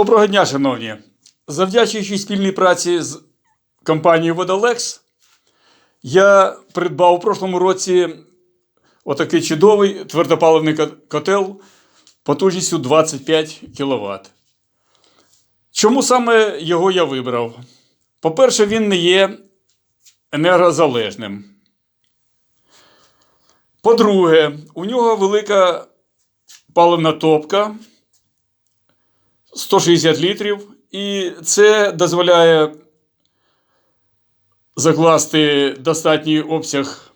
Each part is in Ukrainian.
Доброго дня, шановні. Завдячуючи спільній праці з компанією Водолекс, я придбав у прошлому році отакий чудовий твердопаливний котел потужністю 25 кВт. Чому саме його я вибрав? По-перше, він не є енергозалежним. По-друге, у нього велика паливна топка 160 літрів, і це дозволяє закласти достатній обсяг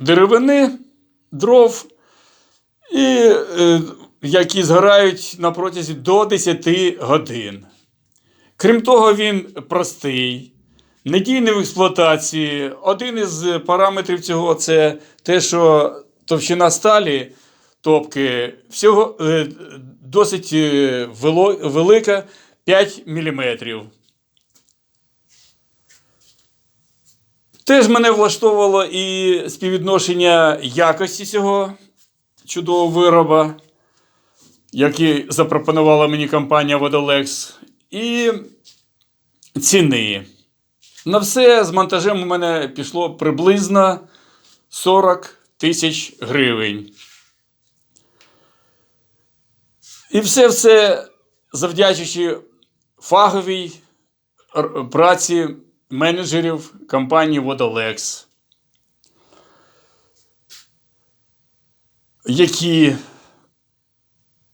деревини, дров, і, е, які згорають на протязі до 10 годин. Крім того, він простий, надійний в експлуатації. Один із параметрів цього це те, що товщина сталі топки всього е, досить е, велика 5 мм. Теж мене влаштовувало і співвідношення якості цього чудового вироба, який запропонувала мені компанія Водолекс, і ціни. На все з монтажем у мене пішло приблизно 40 тисяч гривень. І все це завдячуючи фаховій праці менеджерів компанії Водолекс, які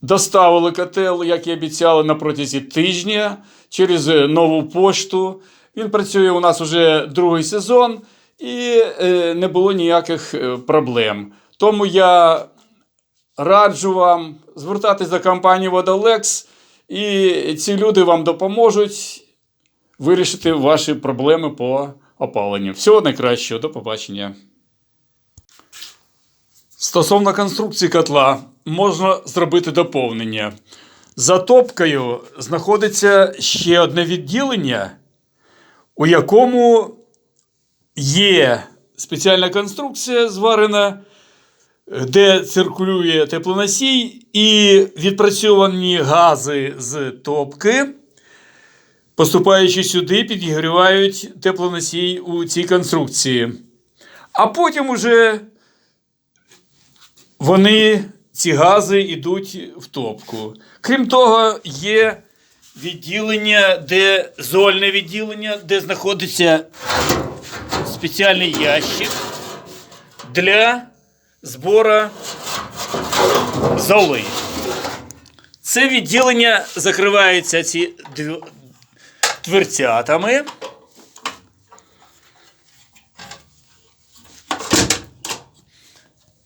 доставили котел, як і обіцяли, на протязі тижня через е, нову пошту. Він працює у нас уже другий сезон і е, не було ніяких е, проблем. Тому я раджу вам звертатись до компанії Водолекс, і ці люди вам допоможуть вирішити ваші проблеми по опаленню. Всього найкращого, до побачення. Стосовно конструкції котла, можна зробити доповнення. За топкою знаходиться ще одне відділення, у якому є спеціальна конструкція зварена де циркулює теплоносій, і відпрацьовані гази з топки, поступаючи сюди, підігрівають теплоносій у цій конструкції. А потім уже вони, ці гази, йдуть в топку. Крім того, є відділення, де зольне відділення, де знаходиться спеціальний ящик для збора золи. Це відділення закривається ці дв- дверцятами.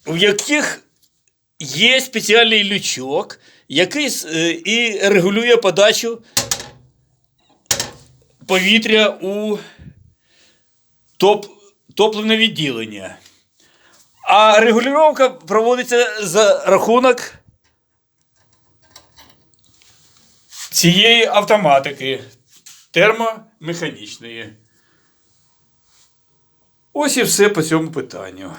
В яких є спеціальний лючок, який е, і регулює подачу повітря у топ, топливне відділення. А регулювання проводиться за рахунок цієї автоматики термомеханічної. Ось і все по цьому питанню.